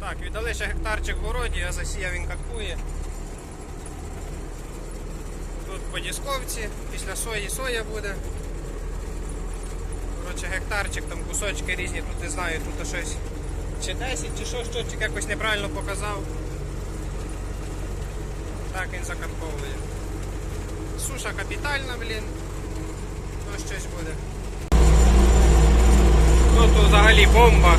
Так, віддали ще гектарчик в городі, а засіяв він каткує. Тут по дісковці, після сої соя буде. Коротше, гектарчик, там кусочки різні, тут не знаю, тут щось чи 10, чи що, щотчик якось неправильно показав. Так він закатковує. Суша капітальна, блін. Ну щось буде. Тут взагалі бомба.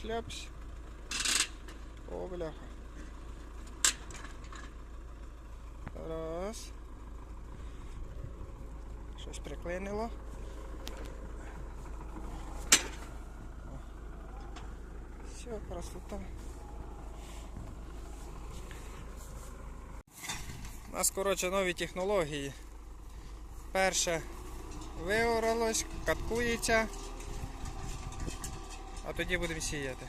Шляпсь. О, бляха. Раз. Щось приклинило. Все, красота. У нас, коротше, нові технології. Перше виоралось, каткується, а тоді будемо сіяти.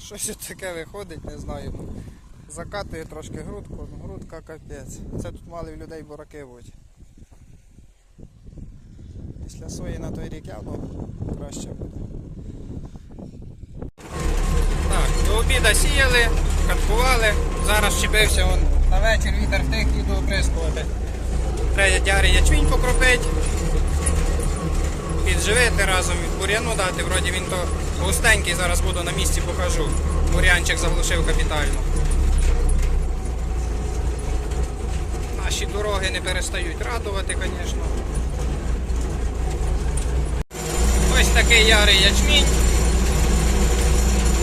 Щось таке виходить, не знаю. Закатує трошки грудку, ну грудка капець. Це тут мали в людей бураки бути. Після сої на той рік явно краще буде. Так, до обіда сіяли, каткували. Зараз вчепився на вечір вітер втих іду оприскувати. Треба дяри ячмінь покропити. Підживити разом від бур'яну дати, вроді він то густенький, зараз буду на місці покажу. Бур'янчик заглушив капітально. Наші дороги не перестають радувати, звісно. Ось такий ярий ячмінь.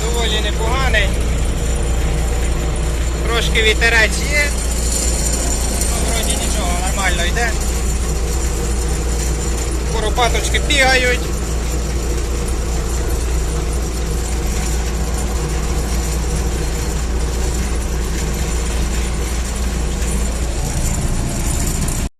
Доволі непоганий. Трошки вітерець є. Ну, Куропаточки бігають.